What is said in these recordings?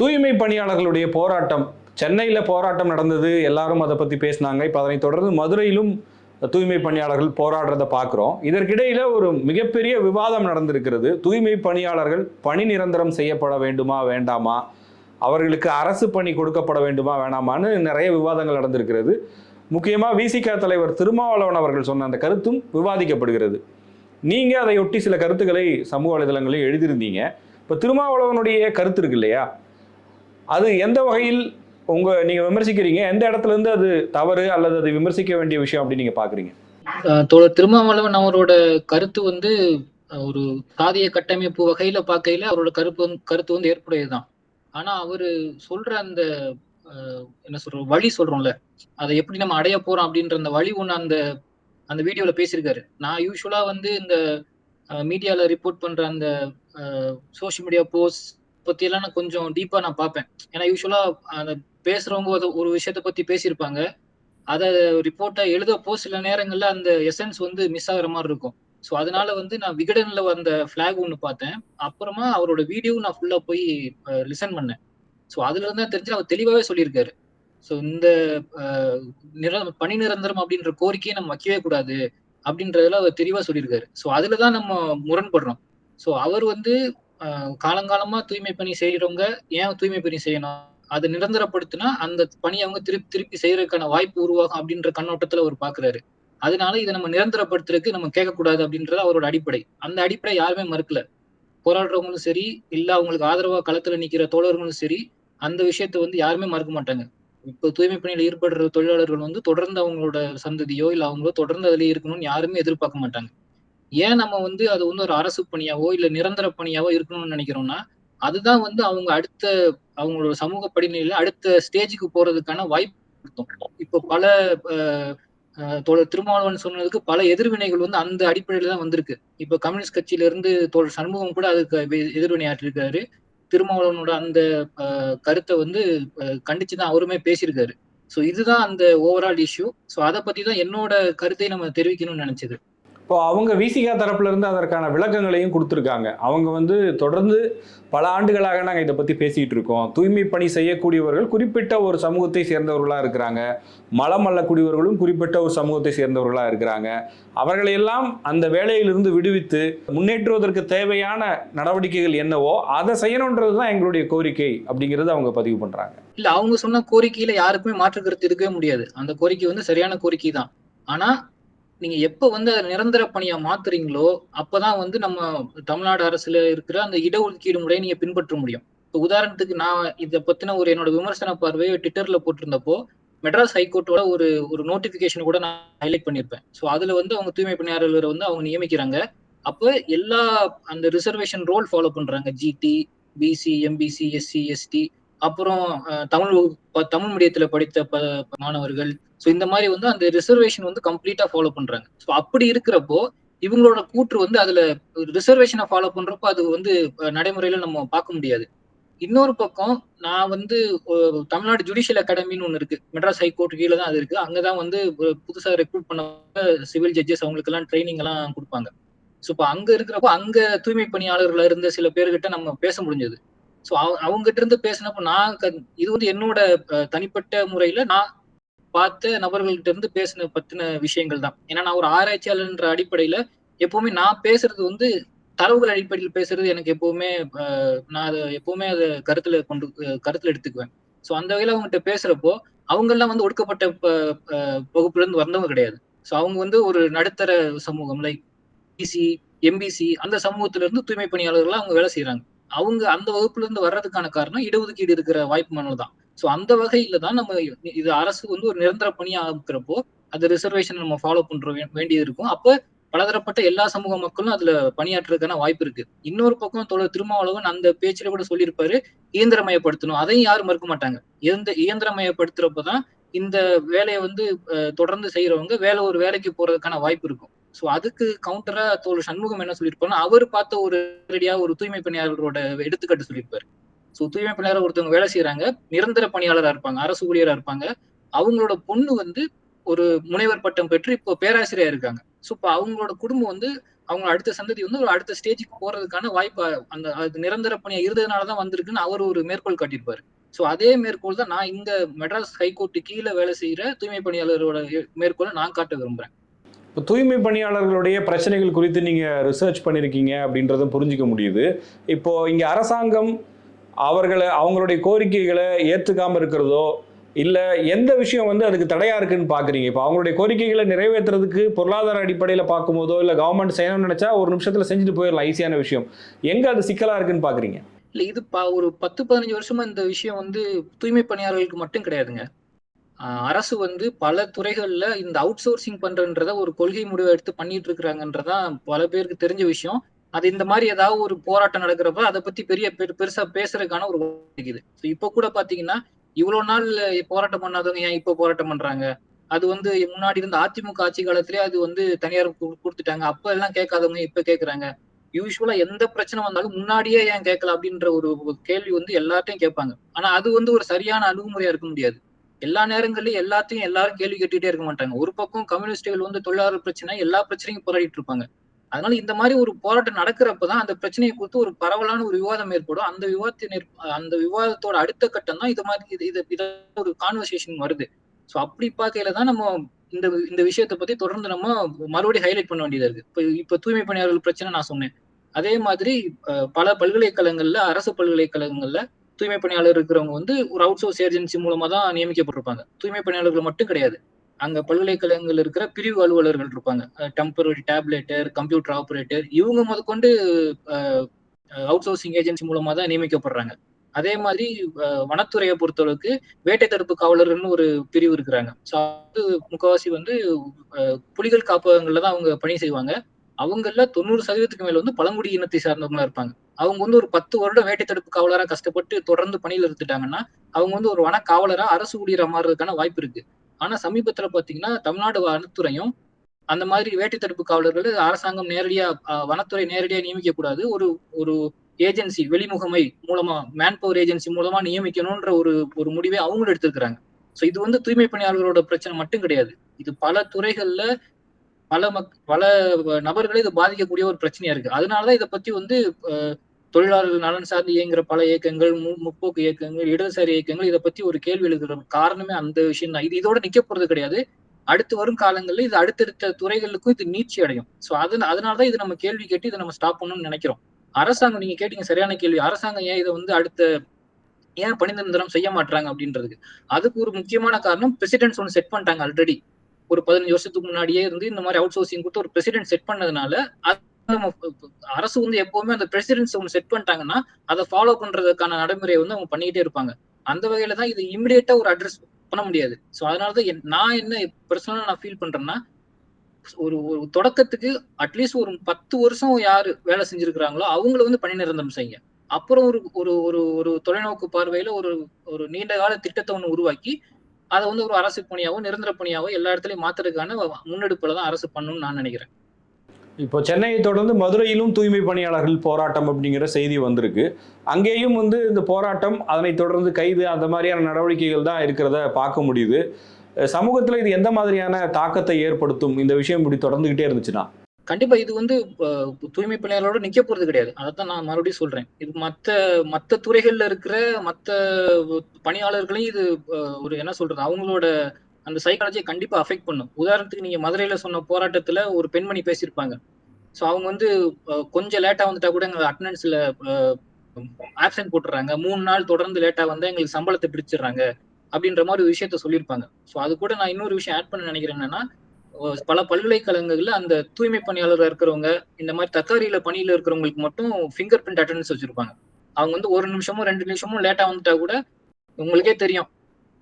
தூய்மை பணியாளர்களுடைய போராட்டம். சென்னையில் போராட்டம் நடந்தது எல்லாரும் அதை பற்றி பேசினாங்க. இப்போ அதனை தொடர்ந்து மதுரையிலும் தூய்மை பணியாளர்கள் போராடுறதை பார்க்குறோம். இதற்கிடையில் ஒரு மிகப்பெரிய விவாதம் நடந்திருக்கிறது. தூய்மை பணியாளர்கள் பணி நிரந்தரம் செய்யப்பட வேண்டுமா வேண்டாமா? அவர்களுக்கு அரசு பணி கொடுக்கப்பட வேண்டுமா வேணாமான்னு நிறைய விவாதங்கள் நடந்திருக்கிறது. முக்கியமாக விசிக தலைவர் திருமாவளவன் அவர்கள் சொன்ன அந்த கருத்தும் விவாதிக்கப்படுகிறது. நீங்கள் அதையொட்டி சில கருத்துக்களை சமூக வலைதளங்களில் எழுதியிருந்தீங்க. இப்போ திருமாவளவனுடைய கருத்து இருக்கு இல்லையா? அது எந்த வகையில் உங்க நீங்க விமர்சிக்கிறீங்க? எந்த இடத்துல இருந்து அது தவறு அல்லது அது விமர்சிக்க வேண்டிய விஷயம் அப்படின்னு நீங்க பாக்குறீங்க? தோழர் திருமாவளவன் அவரோட கருத்து வந்து ஒரு சாதிய கட்டமைப்பு வகையில பார்க்கையில அவரோட கருப்பு கருத்து வந்து ஏற்புடையதுதான். ஆனா அவரு சொல்ற அந்த என்ன சொல்றோம் வழி சொல்றோம்ல அதை எப்படி நம்ம அடைய போறோம் அப்படின்ற அந்த வழி ஒண்ணு அந்த அந்த வீடியோல பேசியிருக்காரு. நான் யூஸ்வலா வந்து இந்த மீடியால ரிப்போர்ட் பண்ற அந்த சோஷியல் மீடியா போஸ்ட் பத்தி எல்லாம் நான் கொஞ்சம் டீப்பா நான் பார்ப்பேன். ஏன்னா யூஸ்வலா அந்த பேசுறவங்க ஒரு- ஒரு விஷயத்த பத்தி பேசியிருப்பாங்க. அதை ரிப்போர்ட்டை எழுதப்போ சில நேரங்கள்ல அந்த எசன்ஸ் வந்து மிஸ் ஆகுற மாதிரி இருக்கும். ஸோ அதனால வந்து நான் விகடன்ல வந்த ஃபிளாக் ஒன்று பார்த்தேன். அப்புறமா அவரோட வீடியோ நான் ஃபுல்லா போய் லிசன் பண்ணேன். ஸோ அதுல இருந்தா தெரிஞ்சு அவர் தெளிவாவே சொல்லியிருக்காரு. ஸோ இந்த நிர பணி நிரந்தரம் அப்படின்ற கோரிக்கையை நம்ம வைக்கவே கூடாது அப்படின்றதுல அவர் தெளிவா சொல்லியிருக்காரு. ஸோ அதுல தான் நம்ம முரண்படுறோம். ஸோ அவர் வந்து காலங்காலமா தூய்மை பணி செய்யறவங்க ஏன் தூய்மை பணி செய்யணும்? அதை நிரந்தரப்படுத்தினா அந்த பணியை அவங்க திருப்பி திருப்பி செய்யறதுக்கான வாய்ப்பு உருவாகும் அப்படின்ற கண்ணோட்டத்துல அவர் பாக்குறாரு. அதனால இதை நம்ம நிரந்தரப்படுத்துறதுக்கு நம்ம கேட்கக்கூடாது அப்படின்றது அவரோட அடிப்படை. அந்த அடிப்படை யாருமே மறுக்கல. போராடுறவங்களும் சரி இல்ல அவங்களுக்கு ஆதரவா களத்துல நிக்கிற தோழர்களும் சரி அந்த விஷயத்தை வந்து யாருமே மறுக்க மாட்டாங்க. இப்போ தூய்மை பணியில் ஈடுபடுற தொழிலாளர்கள் வந்து தொடர்ந்து அவங்களோட சந்ததியோ இல்ல அவங்களோ தொடர்ந்து அதுல இருக்கணும்னு யாருமே எதிர்பார்க்க மாட்டாங்க. ஏன் நம்ம வந்து அது வந்து ஒரு அரசு பணியாவோ இல்ல நிரந்தர பணியாவோ இருக்கணும்னு நினைக்கிறோம்னா அதுதான் வந்து அவங்க அடுத்த அவங்களோட சமூக படிநிலையில அடுத்த ஸ்டேஜுக்கு போறதுக்கான வாய்ப்பு கொடுத்தோம். இப்போ பல தோழர் திருமாவளவன் சொன்னதுக்கு பல எதிர்வினைகள் வந்து அந்த அடிப்படையில தான் வந்திருக்கு. இப்போ கம்யூனிஸ்ட் கட்சியில இருந்து தோழர் சண்முகம் கூட அதுக்கு எதிர்வினை ஆற்றிருக்காரு. திருமாவளவனோட அந்த கருத்தை வந்து அஹ், கண்டிச்சுதான் அவருமே பேசியிருக்காரு. ஸோ இதுதான் அந்த ஓவரால் இஷ்யூ ஸோ அதை பத்தி தான் என்னோட கருத்தை நம்ம தெரிவிக்கணும்னு நினைச்சது. இப்போ அவங்க விசிகா தரப்புலேருந்து அதற்கான விளக்கங்களையும் கொடுத்துருக்காங்க. அவங்க வந்து தொடர்ந்து பல ஆண்டுகளாக நாங்கள் இதை பற்றி பேசிகிட்டு இருக்கோம். தூய்மை பணி செய்யக்கூடியவர்கள் குறிப்பிட்ட ஒரு சமூகத்தை சேர்ந்தவர்களாக இருக்கிறாங்க. மலம் அள்ளக்கூடியவர்களும் குறிப்பிட்ட ஒரு சமூகத்தை சேர்ந்தவர்களாக இருக்கிறாங்க. அவர்களையெல்லாம் அந்த வேலையிலிருந்து விடுவித்து முன்னேற்றுவதற்கு தேவையான நடவடிக்கைகள் என்னவோ அதை செய்யணுன்றது தான் எங்களுடைய கோரிக்கை அப்படிங்கிறது அவங்க பதிவு பண்ணுறாங்க இல்லை அவங்க சொன்ன கோரிக்கையில் யாருக்குமே மாற்று கருத்து இருக்கவே முடியாது. அந்த கோரிக்கை வந்து சரியான கோரிக்கை தான் ஆனால் நீங்க எப்ப வந்து அதை நிரந்தர பணியா மாத்துறீங்களோ அப்பதான் வந்து நம்ம தமிழ்நாடு அரசுல இருக்கிற அந்த இடஒதுக்கீடு முறையை நீங்க பின்பற்ற முடியும். இப்போ உதாரணத்துக்கு நான் இதை பத்தின ஒரு என்னோட விமர்சன பார்வையை ட்விட்டர்ல போட்டிருந்தப்போ மெட்ராஸ் ஹைகோர்ட்டோட ஒரு ஒரு நோட்டிபிகேஷன் கூட நான் ஹைலைட் பண்ணியிருப்பேன். ஸோ அதுல வந்து அவங்க தூய்மை பணியாளர்களை வந்து அவங்க நியமிக்கிறாங்க. அப்போ எல்லா அந்த ரிசர்வேஷன் ரோல் ஃபாலோ பண்றாங்க. GT BC MBC SC ST அப்புறம் தமிழ் ப- தமிழ் மீடியத்துல படித்த ப- மாணவர்கள் ஸோ இந்த மாதிரி வந்து அந்த ரிசர்வேஷன் வந்து கம்ப்ளீட்டா ஃபாலோ பண்றாங்க. ஸோ அப்படி இருக்கிறப்போ இவங்களோட கூற்று வந்து அதுல ரிசர்வேஷனை ஃபாலோ பண்றப்போ அது வந்து நடைமுறையில நம்ம பார்க்க முடியாது. இன்னொரு பக்கம் நான் வந்து தமிழ்நாடு ஜுடிஷியல் அகாடமின்னு ஒன்று இருக்கு. மெட்ராஸ் ஹைகோர்ட் கீழே தான் அது இருக்கு. அங்கதான் வந்து புதுசாக புதுசா ரெக்ரூட் பண்ண சிவில் ஜட்ஜஸ் அவங்களுக்கு எல்லாம் ட்ரைனிங் எல்லாம் கொடுப்பாங்க. ஸோ இப்போ அங்க இருக்கிறப்போ அங்க தூய்மை பணியாளர்கள் இருந்த சில பேர்கிட்ட நம்ம பேச முடிஞ்சது. ஸோ அவங்க கிட்ட இருந்து பேசினப்போ நான் க- இது வந்து என்னோட தனிப்பட்ட முறையில நான் பார்த்த நபர்கள்கிட்ட இருந்து பேசின பத்தின விஷயங்கள் தான். ஏன்னா நான் ஒரு ஆராய்ச்சியாளர்ன்ற அடிப்படையில எப்பவுமே நான் பேசுறது வந்து தரவுகள் அடிப்படையில் பேசுறது எனக்கு எப்பவுமே நான் அதை எப்பவுமே அதை கருத்துல கொண்டு கருத்துல எடுத்துக்குவேன். ஸோ அந்த வகையில் அவங்ககிட்ட பேசுறப்போ அவங்கெல்லாம் வந்து ஒடுக்கப்பட்ட ப- வகுப்புல இருந்து வந்தவங்க கிடையாது. ஸோ அவங்க வந்து ஒரு நடுத்தர சமூகம் லைக் பிசி எம்பிசி அந்த சமூகத்துல இருந்து தூய்மை பணியாளர்களாக அவங்க வேலை செய்யறாங்க அவங்க அந்த வகுப்புல இருந்து வர்றதுக்கான காரணம் இடஒதுக்கீடு இருக்கிற வாய்ப்பு மனு தான் ஸோ அந்த வகையில தான் நம்ம இது அரசு வந்து ஒரு நிரந்தர பணியா ஆக்குறப்போ அந்த ரிசர்வேஷன் நம்ம ஃபாலோ பண்ற வேண்டியது இருக்கும். அப்போ பலதரப்பட்ட எல்லா சமூக மக்களும் அதுல பணியாற்றுறதுக்கான வாய்ப்பு இருக்கு. இன்னொரு பக்கம் தோழர் திருமாவளவன் அந்த பேச்சுல கூட சொல்லியிருப்பாரு இயந்திரமயப்படுத்தணும். அதையும் யாரும் மறுக்க மாட்டாங்க. இயந்த இயந்திரமயப்படுத்துறப்பதான் இந்த வேலையை வந்து தொடர்ந்து செய்யறவங்க வேலை ஒரு வேலைக்கு போறதுக்கான வாய்ப்பு இருக்கும். ஸோ அதுக்கு கவுண்டரா தோழர் சண்முகம் என்ன சொல்லியிருப்பாருன்னா அவர் பார்த்த ஒரு ரெடியா ஒரு தூய்மை பணியாளரோட எடுத்துக்காட்டு சொல்லியிருப்பாரு. ஸோ தூய்மை பணியாளர் ஒருத்தவங்க வேலை செய்யறாங்க நிரந்தர பணியாளராக இருப்பாங்க அரசு ஊழியராக இருப்பாங்க. அவங்களோட பொண்ணு வந்து ஒரு முனைவர் பட்டம் பெற்று இப்போ பேராசிரியர் இருக்காங்க. ஸோ இப்போ அவங்களோட குடும்பம் வந்து அவங்க அடுத்த சந்ததி வந்து ஒரு அடுத்த ஸ்டேஜுக்கு போறதுக்கான வாய்ப்பு அந்த அது நிரந்தர பணியாக இருந்ததுனால தான் வந்திருக்குன்னு அவர் ஒரு மேற்கோள் காட்டியிருப்பாரு. ஸோ அதே மேற்கோள் தான் நான் இந்த மெட்ராஸ் ஹைகோர்ட்டு கீழே வேலை செய்கிற தூய்மை பணியாளரோட மேற்கோளை நான் காட்ட விரும்புகிறேன் இப்போ தூய்மை பணியாளர்களுடைய பிரச்சனைகள் குறித்து நீங்கள் ரிசர்ச் பண்ணியிருக்கீங்க அப்படின்றத புரிஞ்சிக்க முடியுது. இப்போது இங்கே அரசாங்கம் அவர்களை அவங்களுடைய கோரிக்கைகளை ஏற்றுக்காமல் இருக்கிறதோ இல்லை எந்த விஷயம் வந்து அதுக்கு தடையாக இருக்குன்னு பார்க்குறீங்க இப்போ அவங்களுடைய கோரிக்கைகளை நிறைவேற்றுறதுக்கு பொருளாதார அடிப்படையில் பார்க்கும்போதோ இல்லை கவர்மெண்ட் செய்யணும்னு நினச்சா ஒரு நிமிஷத்தில் செஞ்சுட்டு போயிடலாம் ஈஸியான விஷயம். எங்கே அது சிக்கலாக இருக்குன்னு பார்க்குறீங்க இல்லை இது பா ஒரு பத்து பதினஞ்சு வருஷமா இந்த விஷயம் வந்து தூய்மை பணியாளர்களுக்கு மட்டும் கிடையாதுங்க. அரசு வந்து பல துறைகளில் இந்த அவுட் சோர்சிங் பண்றன்றத ஒரு கொள்கை முடிவை எடுத்து பண்ணிட்டு இருக்கிறாங்கன்றதான் பல பேருக்கு தெரிஞ்ச விஷயம். அது இந்த மாதிரி ஏதாவது ஒரு போராட்டம் நடக்கிறப்ப அதை பத்தி பெரிய பெரு- பெருசா பேசுறதுக்கான ஒரு வாய்ப்பு இருக்குது இப்போ கூட பாத்தீங்கன்னா இவ்வளவு நாள் போராட்டம் பண்ணாதவங்க ஏன் இப்போ போராட்டம் பண்றாங்க? அது வந்து முன்னாடி இருந்த அதிமுக ஆட்சி காலத்திலே அது வந்து தனியார் கொடுத்துட்டாங்க. அப்ப எல்லாம் கேட்காதவங்க இப்ப கேக்குறாங்க. யூஸ்வலா எந்த பிரச்சனை வந்தாலும் முன்னாடியே ஏன் கேட்கல அப்படின்ற ஒரு கேள்வி வந்து எல்லார்ட்டையும் கேட்பாங்க. ஆனா அது வந்து ஒரு சரியான அணுகுமுறையா இருக்க முடியாது. எல்லா நேரங்கள்லயும் எல்லாத்தையும் எல்லாரும் கேள்வி கேட்டுட்டே இருக்க மாட்டாங்க. ஒரு பக்கம் கம்யூனிஸ்டுகள் வந்து தொழிலாளர் பிரச்சனை எல்லா பிரச்சனையும் போராடிட்டு இருப்பாங்க. அதனால இந்த மாதிரி ஒரு போராட்டம் நடக்கிறப்பதான் அந்த பிரச்சனையை குறித்து ஒரு பரவலான ஒரு விவாதம் ஏற்படும். அந்த விவாதத்தின் அந்த விவாதத்தோட அடுத்த கட்டம் தான் இது மாதிரி இது இது ஒரு கான்வர்சேஷன் வருது. ஸோ அப்படி பார்க்கையில தான் நம்ம இந்த இந்த விஷயத்தை பத்தி தொடர்ந்து நம்ம மறுபடியும் ஹைலைட் பண்ண வேண்டியதா இருக்கு. இப்போ இப்போ தூய்மை பணியாளர்கள் பிரச்சனை நான் சொன்னேன். அதே மாதிரி பல பல்கலைக்கழகங்கள்ல அரசு பல்கலைக்கழகங்கள்ல தூய்மை பணியாளர் இருக்கிறவங்க வந்து ஒரு அவுட் சோர்ஸ் ஏஜென்சி மூலமா தான் நியமிக்கப்பட்டிருப்பாங்க. தூய்மை பணியாளர்கள் மட்டும் கிடையாது. அங்க பல்கலைக்கழகங்கள் இருக்கிற பிரிவு அலுவலர்கள் இருப்பாங்க. டெம்பரரி டேப்லெட்டர் கம்ப்யூட்டர் ஆபரேட்டர் இவங்க முதற்கொண்டு அவுட் சோர்சிங் ஏஜென்சி மூலமா தான் நியமிக்கப்படுறாங்க. அதே மாதிரி வனத்துறையை பொறுத்தளவுக்கு வேட்டை தடுப்பு காவலர்னு ஒரு பிரிவு இருக்கிறாங்க. ஸோ அது முக்கவாசி வந்து புலிகள் காப்பகங்கள்ல தான் அவங்க பணி செய்வாங்க. அவங்கள தொண்ணூறு சதவீதத்துக்கு மேல வந்து பழங்குடி இனத்தை சார்ந்தவங்களா இருப்பாங்க. அவங்க வந்து ஒரு பத்து வருடம் வேட்டை தடுப்பு காவலரா கஷ்டப்பட்டு தொடர்ந்து பணியில் இருந்துட்டாங்கன்னா அவங்க வந்து ஒரு வன காவலரா அரசு ஊழியரா மாறுறதுக்கான வாய்ப்பு இருக்கு. ஆனா சமீபத்துல பாத்தீங்கன்னா தமிழ்நாடு வனத்துறையும் அந்த மாதிரி வேட்டை தடுப்பு காவலர்கள் அரசாங்கம் நேரடியா வனத்துறை நேரடியா நியமிக்க கூடாது. ஒரு ஒரு ஏஜென்சி வெளிமுகமை மூலமா மேன் பவர் ஏஜென்சி மூலமா நியமிக்கணும்ன்ற ஒரு ஒரு முடிவை அவங்களும் எடுத்திருக்கிறாங்க. சோ இது வந்து தூய்மை பணியாளர்களோட பிரச்சனை மட்டும் கிடையாது. இது பல துறைகள்ல பல மக் பல நபர்களை இது பாதிக்கக்கூடிய ஒரு பிரச்சனையா இருக்கு. அதனாலதான் இதை பத்தி வந்து தொழிலாளர்கள் நலன் சார்ந்து இயங்குற பல இயக்கங்கள் மு- முற்போக்கு இயக்கங்கள் இடதுசாரி இயக்கங்கள் இதை பத்தி ஒரு கேள்வி எழுதுற காரணமே அந்த விஷயம் தான். இது இதோட நிக்க போறது கிடையாது. அடுத்து வரும் காலங்கள்ல இது அடுத்தடுத்த துறைகளுக்கும் இது நீட்சி அடையும். சோ அது அதனாலதான் இது நம்ம கேள்வி கேட்டு இதை நம்ம ஸ்டாப் பண்ணணும்னு நினைக்கிறோம். அரசாங்கம் நீங்க கேட்டீங்க சரியான கேள்வி. அரசாங்கம் ஏன் இதை வந்து அடுத்த ஏன் பணி நிரந்தரம் செய்ய மாட்டாங்க அப்படின்றதுக்கு? அதுக்கு ஒரு முக்கியமான காரணம் பிரசிடென்ட்ஸ் ஒன்று செட் பண்ணிட்டாங்க ஆல்ரெடி ஒரு பதினஞ்சு வருஷத்துக்கு முன்னாடியே இருந்து இந்த மாதிரி அவுட் சோர்சிங் கொடுத்து ஒரு பிரசிடென்ட் செட் பண்ணதுனால நம்ம அரசு வந்து எப்பவுமே அந்த பிரசிடென்ஸ் ஒன்று செட் பண்ணிட்டாங்கன்னா அதை ஃபாலோ பண்றதுக்கான நடைமுறையை வந்து அவங்க பண்ணிக்கிட்டே இருப்பாங்க. அந்த வகையில தான் இது இமிடியேட்டா ஒரு அட்ரஸ் பண்ண முடியாது. ஸோ அதனாலதான் நான் என்ன பர்சனலா நான் ஃபீல் பண்றேன்னா ஒரு ஒரு தொடக்கத்துக்கு அட்லீஸ்ட் ஒரு பத்து வருஷம் யாரு வேலை செஞ்சிருக்கிறாங்களோ அவங்கள வந்து பணி நிரந்தரம் செய்யுங்க. அப்புறம் ஒரு ஒரு ஒரு ஒரு தொலைநோக்கு பார்வையில ஒரு ஒரு நீண்ட கால திட்டத்தை ஒன்று உருவாக்கி அதை வந்து ஒரு அரசு பணியாவோ நிரந்தர பணியாவோ எல்லா இடத்துலயும் மாத்துறதுக்கான முன்னெடுப்புல தான் அரசு பண்ணணும்னு நான் நினைக்கிறேன். இப்போ சென்னையை தொடர்ந்து மதுரையிலும் தூய்மை பணியாளர்கள் போராட்டம் அப்படிங்கிற செய்தி வந்திருக்கு. அங்கேயும் வந்து இந்த போராட்டம் அதனை தொடர்ந்து கைது அந்த மாதிரியான நடவடிக்கைகள் தான் இருக்கிறத பார்க்க முடியுது. சமூகத்தில் இது எந்த மாதிரியான தாக்கத்தை ஏற்படுத்தும்? இந்த விஷயம் இப்படி தொடர்ந்துகிட்டே இருந்துச்சுன்னா? கண்டிப்பா இது வந்து தூய்மை பணியாளரோட நிக்க போறது கிடையாது. அதைத்தான் நான் மறுபடியும் சொல்றேன். இது மத்த மத்த துறைகள்ல இருக்கிற மத்த பணியாளர்களையும் இது ஒரு என்ன சொல்றது? அவங்களோட அந்த சைக்காலஜியை கண்டிப்பா அஃபெக்ட் பண்ணும். உதாரணத்துக்கு நீங்க மதுரையில சொன்ன போராட்டத்துல ஒரு பெண்மணி பேசியிருப்பாங்க. ஸோ அவங்க வந்து கொஞ்சம் லேட்டா வந்துட்டா கூட எங்க அட்டண்டன்ஸ்ல ஆப்சன்ட் போட்டுறாங்க. மூணு நாள் தொடர்ந்து லேட்டா வந்தா எங்களுக்கு சம்பளத்தை பிரிச்சிடுறாங்க. அப்படின்ற மாதிரி ஒரு விஷயத்த சொல்லியிருப்பாங்க. ஸோ அது கூட நான் இன்னொரு விஷயம் ஆட் பண்ண நினைக்கிறேன் என்னன்னா பல பல்கலைக்கழகங்கள்ல அந்த தூய்மை பணியாளராக இருக்கிறவங்க இந்த மாதிரி தக்காரியில பணியில இருக்கிறவங்களுக்கு மட்டும் ஃபிங்கர் பிரிண்ட் அட்டண்டன்ஸ் வச்சிருப்பாங்க. அவங்க வந்து ஒரு நிமிஷமும் ரெண்டு நிமிஷமும் லேட்டா வந்துட்டா கூட உங்களுக்கே தெரியும்.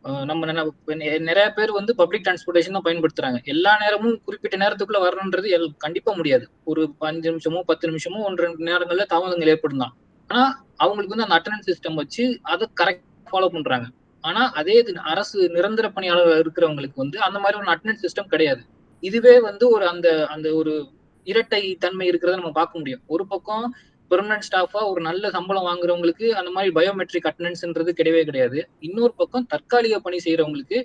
நம்ம நிறைய பேர் வந்து பப்ளிக் டிரான்ஸ்போர்ட்டேஷன் தான் பயன்படுத்துறாங்க. எல்லா நேரமும் குறிப்பிட்ட நேரத்துக்குள்ள வரணுன்றது எல்- கண்டிப்பா முடியாது. ஒரு அஞ்சு நிமிஷமோ பத்து நிமிஷமோ ஒன்று ரெண்டு நேரங்கள்ல தாமதங்கள் ஏற்படும் தான் ஆனா அவங்களுக்கு வந்து அந்த அட்டண்டன்ஸ் சிஸ்டம் வச்சு அதை கரெக்ட் ஃபாலோ பண்றாங்க. ஆனா அதே இது அரசு நிரந்தர பணியாளர் இருக்கிறவங்களுக்கு வந்து அந்த மாதிரி ஒரு அட்டண்டன்ஸ் சிஸ்டம் கிடையாது. இதுவே வந்து ஒரு அந்த அந்த ஒரு இரட்டை தன்மை இருக்கிறத நம்ம பார்க்க முடியும். ஒரு பக்கம் பெர்மனன்ட் ஸ்டாஃபா ஒரு நல்ல சம்பளம் வாங்குறவங்களுக்கு அந்த மாதிரி பயோமெட்ரிக் அட்டண்டன்ஸ்ன்றது கிடையவே கிடையாது. இன்னொரு பக்கம் தற்காலிக பணி செய்யறவங்களுக்கு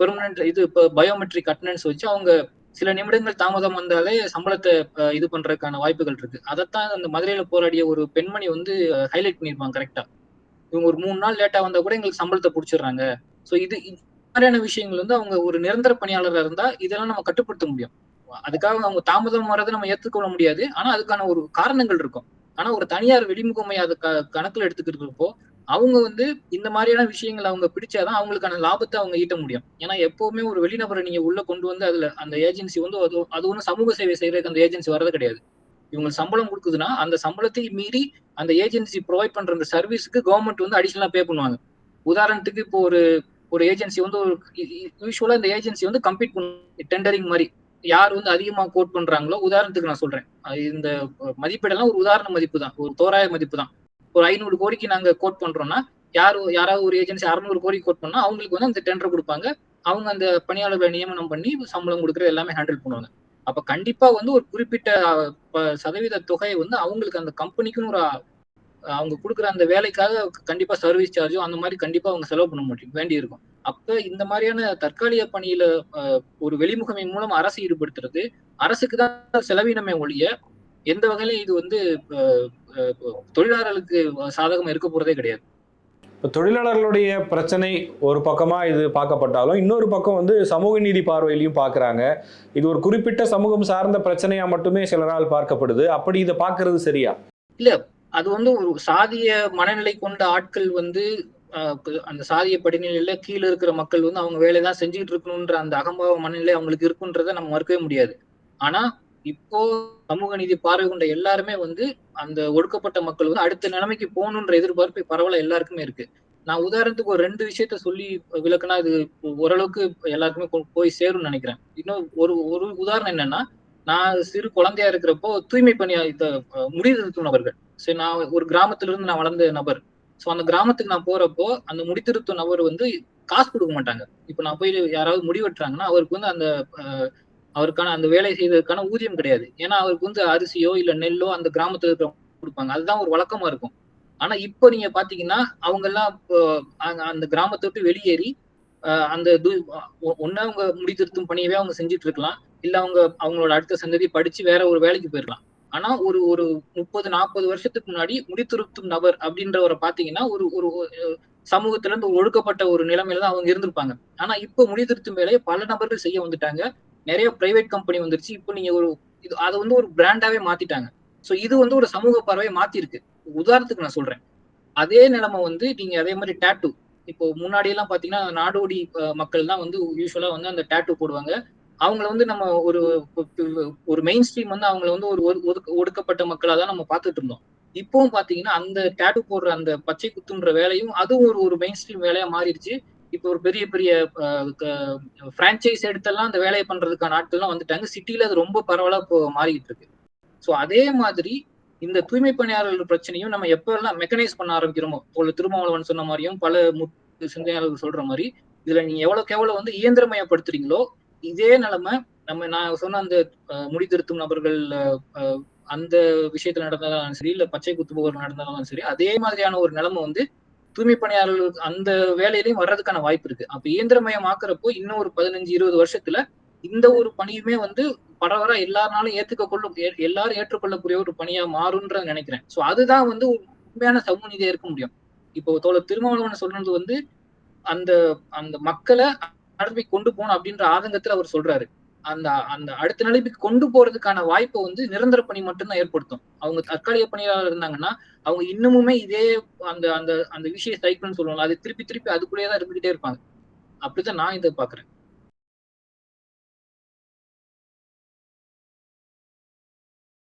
பெர்மனன்ட் இது இப்போ பயோமெட்ரிக் அட்டண்டன்ஸ் வச்சு அவங்க சில நிமிடங்கள் தாமதம் வந்தாலே சம்பளத்தை இது பண்றதுக்கான வாய்ப்புகள் இருக்கு. அதைத்தான் அந்த மதுரையில போராடிய ஒரு பெண்மணி வந்து ஹைலைட் பண்ணியிருப்பாங்க கரெக்டா இவங்க ஒரு மூணு நாள் லேட்டா வந்தா கூட எங்களுக்கு சம்பளத்தை பிடிச்சிடுறாங்க. ஸோ இது இந்த மாதிரியான விஷயங்கள் வந்து அவங்க ஒரு நிரந்தர பணியாளராக இருந்தா இதெல்லாம் நம்ம கட்டுப்படுத்த முடியும். அதுக்காக அவங்க தாமதம் வர்றதை நம்ம ஏற்றுக்கொள்ள முடியாது. ஆனா அதுக்கான ஒரு காரணங்கள் இருக்கும். ஆனா ஒரு தனியார் வெளிமுகமை அதை க- கணக்குல எடுத்துக்கிறப்போ அவங்க வந்து இந்த மாதிரியான விஷயங்களை அவங்க பிடிச்சாதான் அவங்களுக்கான லாபத்தை அவங்க ஈட்ட முடியும். ஏன்னா எப்பவுமே ஒரு வெளிநபரை நீங்க உள்ள கொண்டு வந்து அதுல அந்த ஏஜென்சி வந்து அது அது ஒன்றும் சமூக சேவை செய்யறதுக்கு அந்த ஏஜென்சி வர்றது கிடையாது. இவங்க சம்பளம் கொடுக்குதுன்னா அந்த சம்பளத்தை மீறி அந்த ஏஜென்சி ப்ரொவைட் பண்ற அந்த சர்வீஸுக்கு கவர்மெண்ட் வந்து அடிஷனலா பே பண்ணுவாங்க. உதாரணத்துக்கு இப்போ ஒரு ஒரு ஏஜென்சி வந்து ஒரு யூஸ்வலா இந்த ஏஜென்சி வந்து கம்ப்ளீட் பண்ண டெண்டரிங் மாதிரி. யார் வந்து அதிகமா கோட் பண்றாங்களோ உதாரணத்துக்கு நான் சொல்றேன். இந்த மதிப்பீடெல்லாம் ஒரு உதாரண மதிப்பு தான் ஒரு தோராய மதிப்பு தான் ஒரு ஐநூறு கோடிக்கு நாங்க கோட் பண்றோம்னா யார் யாராவது ஒரு ஏஜென்சி அறுநூறு கோடி கோட் பண்ணா அவங்களுக்கு வந்து அந்த டெண்டர் கொடுப்பாங்க. அவங்க அந்த பணியாளர்களை நியமனம் பண்ணி சம்பளம் கொடுக்குறது எல்லாமே ஹேண்டில் பண்ணுவாங்க. அப்ப கண்டிப்பா வந்து ஒரு குறிப்பிட்ட ப- சதவீத தொகையை வந்து அவங்களுக்கு அந்த கம்பெனிக்குன்னு ஒரு அவங்க கொடுக்குற அந்த வேலைக்காக கண்டிப்பா சர்வீஸ் சார்ஜோ அந்த மாதிரி கண்டிப்பா அவங்க செலவு பண்ண முடியும் வேண்டி இருக்கும் அப்ப இந்த மாதிரியான தற்காலிக பணியில ஒரு வெளிமுகமை மூலம் அரசு ஈடுபடுத்துறது அரசுக்கு தான் செலவினமே ஒழிய எந்த வகையிலும் இது வந்து தொழிலாளர்களுக்கு சாதகமா இருக்க போறதே கிடையாது. இப்போ தொழிலாளர்களுடைய பிரச்சனை ஒரு பக்கமா இது பார்க்கப்பட்டாலும் இன்னொரு பக்கம் வந்து சமூக நீதி பார்வையிலையும் பார்க்கறாங்க. இது ஒரு குறிப்பிட்ட சமூகம் சார்ந்த பிரச்சனையா மட்டுமே சிலரால் பார்க்கப்படுது. அப்படி இதை பார்க்கிறது சரியா? அது வந்து ஒரு சாதிய மனநிலை கொண்ட ஆட்கள் வந்து அந்த சாதிய படிநிலையில கீழே இருக்கிற மக்கள் வந்து அவங்க வேலையை தான் செஞ்சுட்டு இருக்கணும்ன்ற அந்த அகம்பாவ மனநிலை அவங்களுக்கு இருக்குன்றதை நம்ம மறுக்கவே முடியாது. ஆனா இப்போ சமூக நீதி பார்வை கொண்ட எல்லாருமே வந்து அந்த ஒடுக்கப்பட்ட மக்கள் வந்து அடுத்த நிலைமைக்கு போகணுன்ற எதிர்பார்ப்பு பரவாயில்ல எல்லாருக்குமே இருக்கு. நான் உதாரணத்துக்கு ஒரு ரெண்டு விஷயத்த சொல்லி விளக்குனா இது ஓரளவுக்கு எல்லாருக்குமே கொ- போய் சேரும்னு நினைக்கிறேன். இன்னும் ஒரு ஒரு உதாரணம் என்னன்னா நான் சிறு குழந்தையா இருக்கிறப்போ தூய்மை பணியா இந்த முடிதிருத்தும் நபர்கள். சரி நான் ஒரு கிராமத்துல இருந்து நான் வளர்ந்த நபர். ஸோ அந்த கிராமத்துக்கு நான் போறப்போ அந்த முடித்திருத்தும் நபர் வந்து காசு கொடுக்க மாட்டாங்க. இப்போ நான் போய் யாராவது முடிவெட்டுறாங்கன்னா அவருக்கு வந்து அந்த அவருக்கான அந்த வேலை செய்வதற்கான ஊதியம் கிடையாது. ஏன்னா அவருக்கு வந்து அரிசியோ இல்லை நெல்லோ அந்த கிராமத்துல இருக்கிற கொடுப்பாங்க. அதுதான் ஒரு வழக்கமா இருக்கும். ஆனா இப்போ நீங்க பாத்தீங்கன்னா அவங்க எல்லாம் அந்த கிராமத்தை விட்டு வெளியேறி அந்த ஒன்னு அவங்க முடித்திருத்தும் பணியவே அவங்க செஞ்சுட்டு இருக்கலாம். இல்ல அவங்க அவங்களோட அடுத்த சந்ததி படிச்சு வேற ஒரு வேலைக்கு போயிடலாம் ஆனா ஒரு ஒரு முப்பது நாற்பது வருஷத்துக்கு முன்னாடி முடித்திருத்தும் நபர் அப்படின்றவரை பாத்தீங்கன்னா ஒரு ஒரு சமூகத்துல இருந்து ஒழுக்கப்பட்ட ஒரு நிலைமையில தான் அவங்க இருந்திருப்பாங்க. ஆனா இப்ப முடித்திருத்தும் வேலையை பல நபர்கள் செய்ய வந்துட்டாங்க. நிறைய பிரைவேட் கம்பெனி வந்துருச்சு. இப்போ நீங்க ஒரு இது அதை வந்து ஒரு பிராண்டாவே மாத்திட்டாங்க. சோ இது வந்து ஒரு சமூக பார்வையை மாத்திருக்கு உதாரணத்துக்கு நான் சொல்றேன். அதே நிலைமை வந்து நீங்க அதே மாதிரி டேட்டு இப்போ முன்னாடி எல்லாம் பாத்தீங்கன்னா நாடோடி மக்கள் தான் வந்து யூஸ்வலா வந்து அந்த டேட்டு போடுவாங்க. அவங்கள வந்து நம்ம ஒரு ஒரு மெயின் ஸ்ட்ரீம் வந்து அவங்கள வந்து ஒரு ஒது- ஒதுக்க- ஒடுக்கப்பட்ட மக்களா தான் நம்ம பார்த்துட்டு இருந்தோம். இப்போவும் பாத்தீங்கன்னா அந்த டேட்டு போடுற அந்த பச்சை குத்துன்ற வேலையும் அதுவும் ஒரு ஒரு மெயின் ஸ்ட்ரீம் வேலையா மாறிடுச்சு. இப்போ ஒரு பெரிய பெரிய பிரான்ச்சைஸ் எடுத்தெல்லாம் அந்த வேலையை பண்றதுக்கான ஆட்கள்லாம் வந்துட்டாங்க. சிட்டில அது ரொம்ப பரவலா இப்போ மாறிக்கிட்டு இருக்கு. ஸோ அதே மாதிரி இந்த தூய்மை பணியாளர்கள் பிரச்சனையும் நம்ம எப்பெல்லாம் மெக்கனைஸ் பண்ண ஆரம்பிக்கிறோமோ ஒரு திருமாவளவன் சொன்ன மாதிரியும் பல சிந்தனையாளர்கள் சொல்ற மாதிரி இதுல நீங்க எவ்வளவுக்கு எவ்வளவு வந்து இயந்திரமயப்படுத்துறீங்களோ இதே நிலைமை நம்ம நான் சொன்ன அந்த முடி முடித்திருத்தும் நபர்கள் அந்த விஷயத்துல நடந்தாலும் சரி இல்ல பச்சை குத்துபவர் நடந்தாலும் சரி அதே மாதிரியான ஒரு நிலைமை வந்து தூய்மை பணியாளர்களுக்கு அந்த வேலையிலையும் வர்றதுக்கான வாய்ப்பு இருக்கு. அப்ப இயந்திரமயமாக்குறப்போ இன்னும் ஒரு பதினஞ்சு இருபது வருஷத்துல இந்த ஒரு பணியுமே வந்து பரவரா எல்லாருனாலும் ஏத்துக்க கொள்ள எல்லாரும் ஏற்றுக்கொள்ளக்கூடிய ஒரு பணியா மாறும்ன்ற நினைக்கிறேன். சோ அதுதான் வந்து உண்மையான சமூக நீதியா இருக்க முடியும். இப்போ தோழர் திருமாவளவன் சொல்றது வந்து அந்த அந்த மக்களை நடத்தி கொண்டு போகணும் அப்படின்ற ஆதங்கத்துல அவர் சொல்றாரு. அந்த அந்த அடுத்த நிலைமைக்கு கொண்டு போறதுக்கான வாய்ப்பை வந்து நிரந்தர பணி மட்டும்தான் ஏற்படுத்தும். அவங்க தற்காலிக பணியாளர் இருந்தாங்கன்னா அவங்க இன்னமுமே இதே அந்த அந்த அந்த விஷய சைக்கிள்னு சொல்லுவாங்க அது திருப்பி திருப்பி அதுக்குள்ளேயே தான் இருந்துகிட்டே இருப்பாங்க. அப்படிதான் நான் இதை பாக்குறேன்.